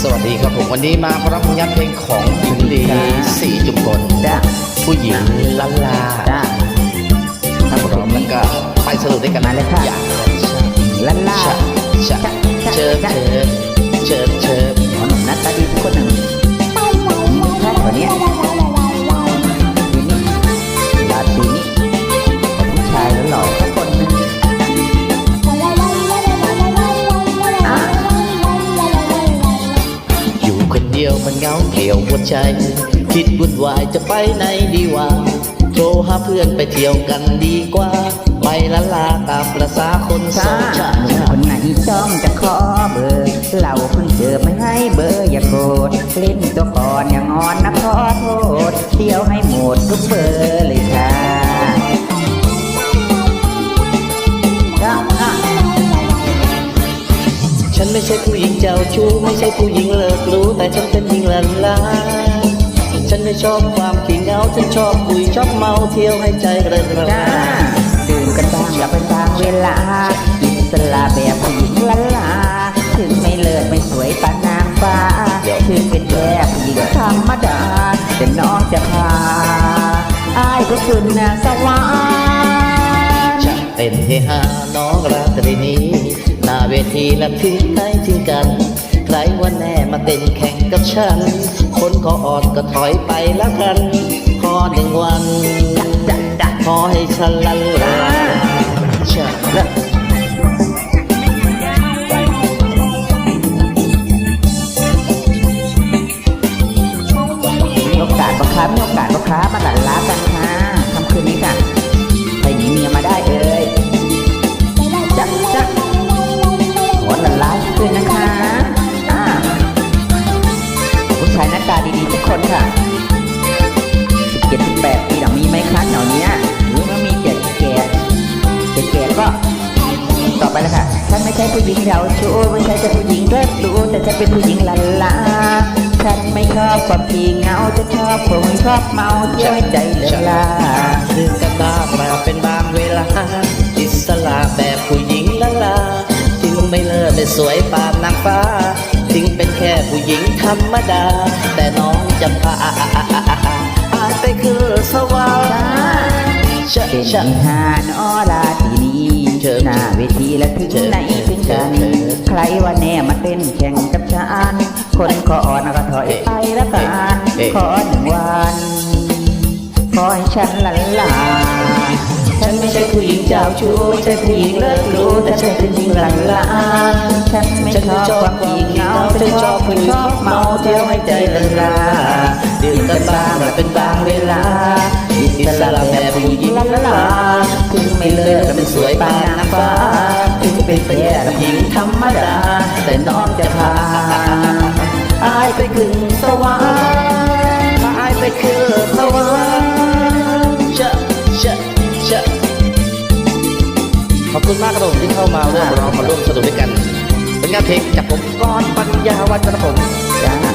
สวัสดีครับผมวันนี้มาพร้อมผลงานเพลงของหญิงลีจ้าสี่จุดกลจ้าผู้หญิงลันลาจ้าถ้าพร้อมแล้วก็ไปสรุปด้วยกันมาเลยค่ะอย่างลันลาชะชะเชิญเชิญเชิญเชิญหมอหนุ่มหน้าตาดีทุกคนหนึ่งมีแค่ตัวเนี้ มันเงาเกี่ยวหัวใจ คิดวุ่นวายจะไปไหนดีวะโทรหาเพื่อนไปเที่ยวกันดีกว่า ไปละลาตามประษาคนสจ้าองชาคนไหนจ้องจะขอเบอร์เราเพิ่งเจอไม่ให้เบอร์อย่าโกรธเล่นตัวก่อนอย่างงอนนะขอโทษ เที่ยวให้หมดทุกเบอร์ ไม่ใช่ผู้หญิงเจ้าชู้ไม่ใช่ผู้หญิงเลิกรู้ แต่ฉันเป็นหญิงลันลาฉันไม่ชอบความขี้เหงาฉันชอบคุยชอบเมาเที่ยวให้ใจเริงระจ้าราดื่มกันบ้างอย่าเป็นบางเวลาอิสระแบบผู้หญิงละลาถึงไม่เลิศไม่สวยปานนางฟ้าถึงเป็นแค่ผู้หญิงธรรมดาแต่น้องจะพาอายก็ขึ้นนางสวรรค์จะเป็นเฮฮาน้องราตรีนี้หน้า เวทีและทิ้งให้ทิ้งกัน ใครว่าแน่มาเต้นแข่งกับฉัน คนก็อ่อนก็ถอยไปแล้วกันพอหนึ่งวันพอให้ฉันลันลา ค่ะสิบเจ็ดสิบแปดปีหลังมีไหมคะแถวเนี้ยหรือว่ามีแก่แก่แก่แก่ก็ต่อไปแล้วค่ะฉันไม่ใช่ผู้หญิงเราชู้ไม่ใช่จะผู้หญิงเลิศรู้แต่ฉันเป็นผู้หญิงลันลาฉันไม่ชอบความขี้เงาจะชอบคงชอบเมาเที่ยวใจเลินลาดื่มกันบ้างมาเป็นบางเวลาอิสระแบบผู้หญิงละลาถึงไม่เลิศไม่สวยปานนางฟ้าถึงเป็นแค่ผู้หญิงธรรมดา แต่น้อง จะพาอาไปคือสวรรค์เป็นชะนิหานอราทีนี้เชิญหน้าเวทีและถึงเชิญไหนถึงกันใครว่าแน่มาเต้นแข่งกับฉันคนขออ่อนก็ถอยไปละกันเอ๊ะขอหนึ่งวันขอให้ฉันลันลา ฉันไม่ใช่ผู้หญิงเจ้าชู้ไม่ใช่ผู้หญิงเลิศรู้แต่ฉันเป็นหญิงหลังลาฉันไม่ฉันชไม่อบชอบความขี้เหงาฉันชอบคุยชอบเมาเที่ยวให้ใจละลาดื่มกันบ้างและเป็นบางเวลาอิสระแบบผู้หญิงละลาถึงไม่เลิศไม่สวยปานนางฟ้าถึงเป็นแค่ผู้หญิงธรรมดาแต่น้อง คุณมากครับผมที่เข้ามาร่วมร้องมาร่วมสนุกด้วยกันเป็นงานเพลงจากผมก่อนปัญญาวัฒนผมจ้า